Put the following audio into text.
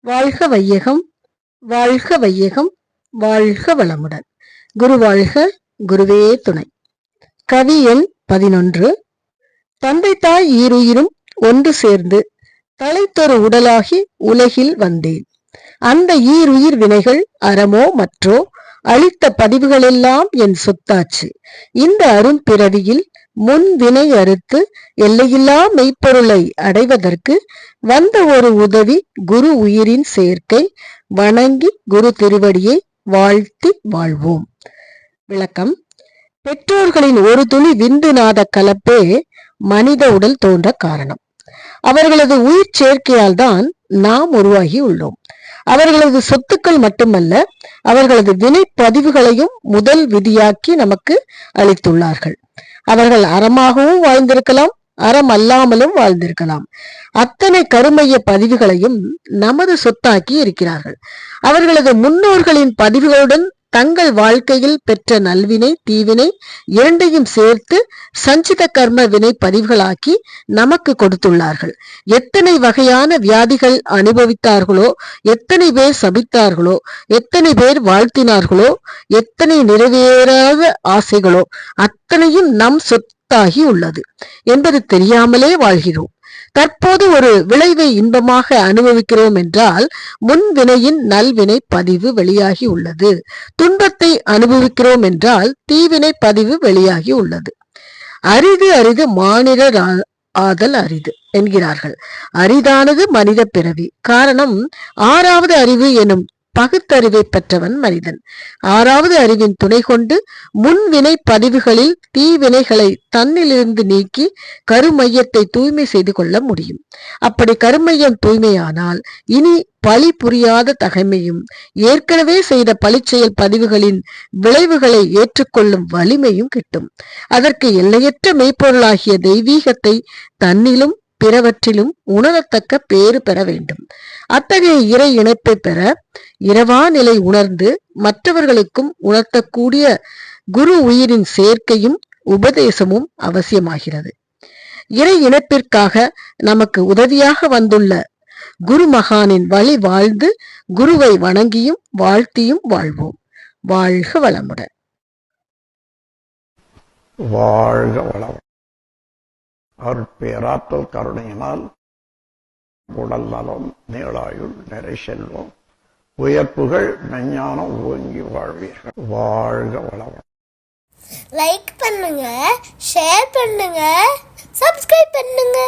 வாழ்க வையகம் வாழ்க வையகம் வாழ்க வளமுடன். குரு வாழ்க குருவே துணை. கவி எண் பதினொன்று. தந்தை தாய் ஈருயிரும் ஒன்று சேர்ந்து தலைத்தொரு உடலாகி உலகில் வந்தேன். அந்த ஈருயிர் வினைகள் அறமோ மற்றோ அளித்த பதிவுகளெல்லாம் என் சொத்தாச்சு. இந்த அரும்பிறவியில் முன் வினை அறுத்து எல்லையில்லா மெய்ப்பொருளை அடைவதற்கு வந்த ஒரு உதவி குரு உயிரின் சேர்க்கை வணங்கி குரு திருவடியை வாழ்த்தி வாழ்வோம். விளக்கம். பெற்றோர்களின் ஒரு துளி விந்துநாத கலப்பே மனித உடல் தோன்ற காரணம். அவர்களது உயிர் சேர்க்கையால் தான் நாம் உருவாகி உள்ளோம். அவர்களது சொத்துக்கள் மட்டுமல்ல அவர்களது வினை பதிவுகளையும் முதல் விதியாக்கி நமக்கு அளித்துள்ளார்கள். அவர்கள் அறமாகவும் வாழ்ந்திருக்கலாம் அறம் அல்லாமலும் வாழ்ந்திருக்கலாம். அத்தனை கருமைய பதிவுகளையும் நமது சொத்தாக்கி இருக்கிறார்கள். அவர்களது முன்னோர்களின் பதிவுகளுடன் தங்கள் வாழ்க்கையில் பெற்ற நல்வினை தீவினை இரண்டையும் சேர்த்து சஞ்சித கர்ம வினை பதிவுகளாக்கி நமக்கு கொடுத்துள்ளார்கள். எத்தனை வகையான வியாதிகள் அனுபவித்தார்களோ எத்தனை பேர் சபித்தார்களோ எத்தனை பேர் வாழ்த்தினார்களோ எத்தனை நிறைவேறாத ஆசைகளோ அத்தனையும் நம் சொத்தாகி உள்ளது. என்பது தெரியாமலே வாழ்கிறோம். தற்போது ஒரு விளைவை இன்பமாக அனுபவிக்கிறோம் என்றால் முன்வினையின் நல்வினை பதிவு வெளியாகி உள்ளது. துன்பத்தை அனுபவிக்கிறோம் என்றால் தீவினை பதிவு வெளியாகி உள்ளது. அரிது அரிது மானிடர் ஆ- ஆதல் அரிது என்கிறார்கள். அரிதானது மனித பிறவி. காரணம் ஆறாவது அறிவு எனும் பகுத்தறிவை பெற்றவன் மனிதன். ஆறாவது அறிவின் துணை கொண்டு முன்வினை பதிவுகளில் தீவினைகளை தன்னிலிருந்து நீக்கி கருமையத்தை தூய்மை செய்து கொள்ள முடியும். அப்படி கருமையம் தூய்மையானால் இனி பழி புரியாத தகைமையும் ஏற்கனவே செய்த பழிச்செயல் பதிவுகளின் விளைவுகளை ஏற்றுக்கொள்ளும் வலிமையும் கிட்டும். அதற்கு எல்லையற்ற மெய்ப்பொருளாகிய தெய்வீகத்தை தன்னிலும் பிறவற்றிலும் உணரத்தக்க பேறு பெற வேண்டும். அத்தகைய இறை இணைப்பை பெற இரவா நிலை உணர்ந்து மற்றவர்களுக்கும் உணர்த்தக்கூடிய குரு உயிரின் சேர்க்கையும் உபதேசமும் அவசியமாகிறது. இறை இணைப்பிற்காக நமக்கு உதவியாக வந்துள்ள குரு மகானின் வழி வாழ்ந்து குருவை வணங்கியும் வாழ்த்தியும் வாழ்வோம். வாழ்க வளமுடன். வாழ்க வளம் அருட்பேராற்றல் கருணையினால் உடல் நலம் நீளாயுள் நிறை செல்வம். உயர்ப்புகள் மெஞ்ஞானம் ஓங்கி வாழ்வீர்கள். வாழ்க வளவன் லைக் பண்ணுங்க ஷேர் பண்ணுங்க சப்ஸ்கிரைப் பண்ணுங்க.